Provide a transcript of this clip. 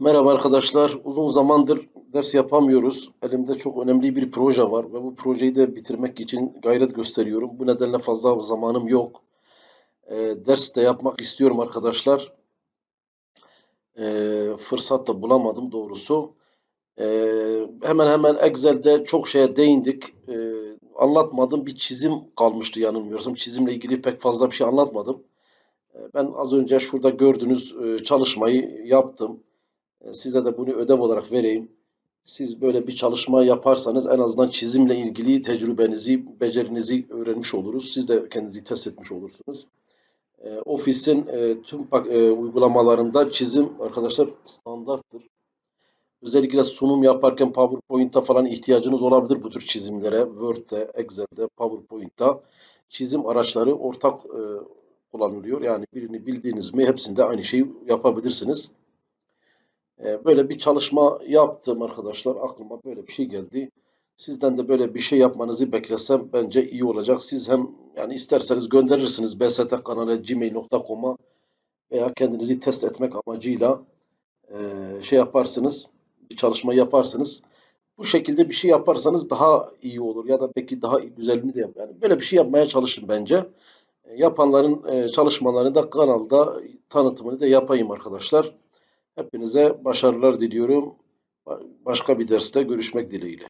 Merhaba arkadaşlar. Uzun zamandır ders yapamıyoruz. Elimde çok önemli bir proje var ve bu projeyi de bitirmek için gayret gösteriyorum. Bu nedenle fazla zamanım yok. Ee, ders de yapmak istiyorum arkadaşlar. Ee, fırsat da bulamadım doğrusu. Ee, hemen hemen Excel'de çok şeye değindik. Ee, anlatmadım. Bir çizim kalmıştı yanılmıyorsam. Çizimle ilgili pek fazla bir şey anlatmadım. Ben az önce şurada gördüğünüz e, çalışmayı yaptım. E, Size de bunu ödev olarak vereyim. Siz böyle bir çalışma yaparsanız en azından çizimle ilgili tecrübenizi, becerinizi öğrenmiş oluruz. Siz de kendinizi test etmiş olursunuz. E, Office'in e, tüm e, uygulamalarında çizim arkadaşlar standarttır. Özellikle sunum yaparken PowerPoint'ta falan ihtiyacınız olabilir bu tür çizimlere. Word'de, Excel'de, PowerPoint'ta çizim araçları ortak e, kullanılıyor. Yani birini bildiğiniz mi hepsinde aynı şeyi yapabilirsiniz. Ee, Böyle bir çalışma yaptım arkadaşlar. Aklıma böyle bir şey geldi. Sizden de böyle bir şey yapmanızı beklesem bence iyi olacak. Siz hem yani isterseniz gönderirsiniz bstkanalı.gmail.com'a veya kendinizi test etmek amacıyla eee, şey yaparsınız, bir çalışma yaparsınız. Bu şekilde bir şey yaparsanız daha iyi olur ya da belki daha güzelini de yap. Yani böyle bir şey yapmaya çalışın bence. E, Yapanların e, çalışmalarını da kanalda tanıtımını da yapayım arkadaşlar. Hepinize başarılar diliyorum. Başka bir derste görüşmek dileğiyle.